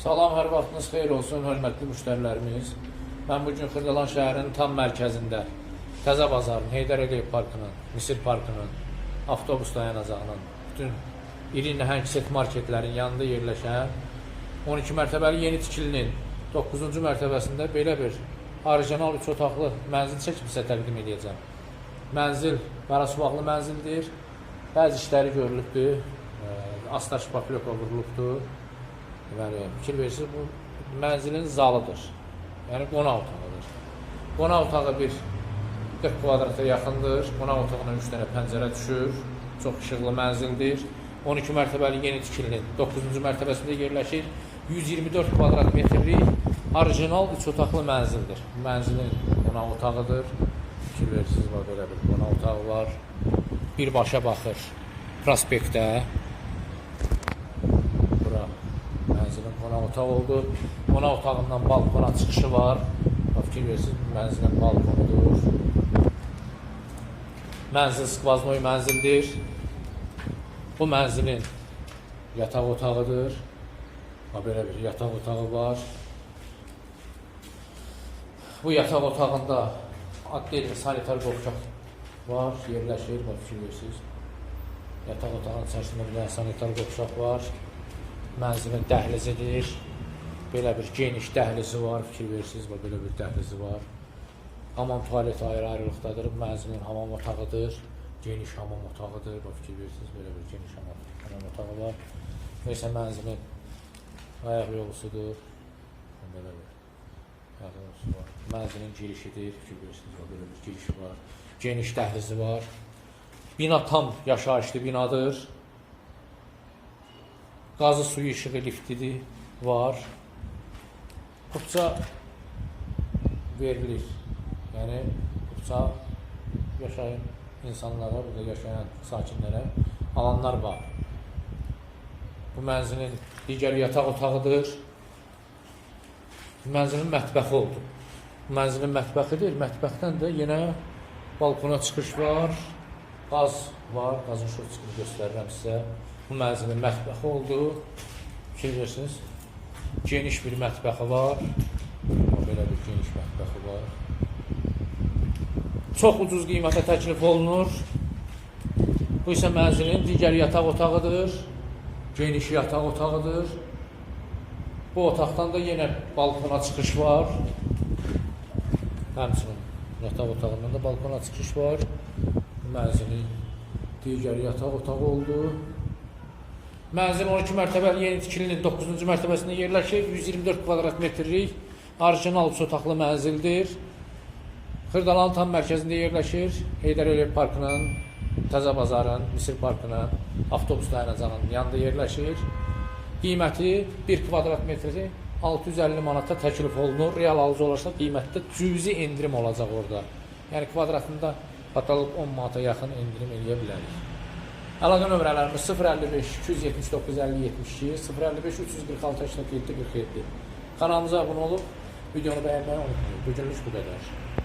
Salam, hər vaxtınız xeyir olsun, hörmətli müştərilərimiz. Mən bu gün Xırdalan şəhərinin tam mərkəzində Təzə bazarın, Heydər Əliyev parkının, Misir parkının, avtobus dayanacağının, bütün iri nəhəng set marketlərin yanında yerləşən 12 mərtəbəli yeni tikilinin 9-cu mərtəbəsində belə bir orijinal 3 otaqlı mənzil çəkib sizə təqdim edəcəm. Mənzil qarasuvaqlı mənzildir. Bəzi işləri görülübdür. Astar şpaklyoka vurulubdur. Deməli, fikir verirsiniz, bu mənzilin zalıdır. Yəni qonaq otağıdır. Qonaq otağı bir 40 kvadrata yaxındır. Qonaq otağına 3 dənə pəncərə düşür. Çox işıqlı mənzildir. 12 mərtəbəli yeni tikilinin 9-cu mərtəbəsində yerləşir. 124 kvadrat metrlik orijinal 3 otaqlı mənzildir. Mənzilin qonaq otağıdır. Fikir verirsiniz, bax belə bir qonaq otağı var. Birbaşa baxır prospektə. Mənzilin qonaq otağı oldu. Qonaq otağından balkona çıxışı var. Fikir verirsiniz, mənzilin balkonudur. Mənzil skvaznoy mənzildir. Bu mənzilin yataq otağıdır. Bax, belə bir yataq otağı var. Bu yataq otağında adli sanitar qovşaq var, yerləşir, bax fikir verirsiniz. Yataq otağının içərisində bir sanitar qovşaq var. Mənzilin dəhlizidir. Belə bir geniş dəhlizi var, fikir verirsiniz, bax belə bir dəhlizi var. Hamam tualet ayrı-ayrılıqdadır. Mənzilin hamam otağıdır. Geniş hamam otağıdır. Bax fikir verirsiniz, belə bir geniş hamam, hamam otağı var. Neysə mənzilin ayaq yolusudur. Belə bir ayaq yolusu var. Mənzilin girişidir. Fikir verirsiniz, belə bir girişi var. Geniş dəhlizi var. Bina tam yaşayışlı binadır. Qazı suyu işığı liftidir, var. Kupça verilir. Yəni kupça yaşayan insanlara, burada yaşayan sakinlərə alanlar var. Bu mənzilin digər yataq otağıdır. Bu mənzilin mətbəxi oldu. Bu mənzilin mətbəxidir. Mətbəxdən də yenə balkona çıxış var. Qaz var. Qazın şurasını göstərirəm sizə. Bu mənzilin mətbəxi oldu. Fikir verirsiniz. Geniş bir mətbəxi var. Belə bir geniş mətbəxi var. Çox ucuz qiymətə təklif olunur. Bu isə mənzilin digər yataq otağıdır. Geniş yataq otağıdır. Bu otaqdan da yenə balkona çıxış var. Həmçinin yataq otağından da balkona çıxış var. Bu Mənzilin digər yataq otağı oldu. Mənzil 12 mərtəbəli yeni tikilinin 9-cu mərtəbəsində yerləşir. 124 kvadrat metrlik orijinal otaqlı mənzildir. Xırdalanın tam mərkəzində yerləşir. Heydər Əliyev parkının, Təzə bazarın, Misir parkının, avtobus dayanacağının yanında yerləşir. Qiyməti 1 kvadrat metri 650 manata təklif olunur. Real alıcı olarsa qiymətdə cüzi endirim olacaq orada. Yəni kvadratında batalıq 10 manata yaxın endirim eləyə bilərik. Əlaqə nömrələrimiz 055 279 50 72, 055 346 87 47. Kanalımıza abunə olub videonu bəyənməyi unutmayın. Bugünlük bu qədər.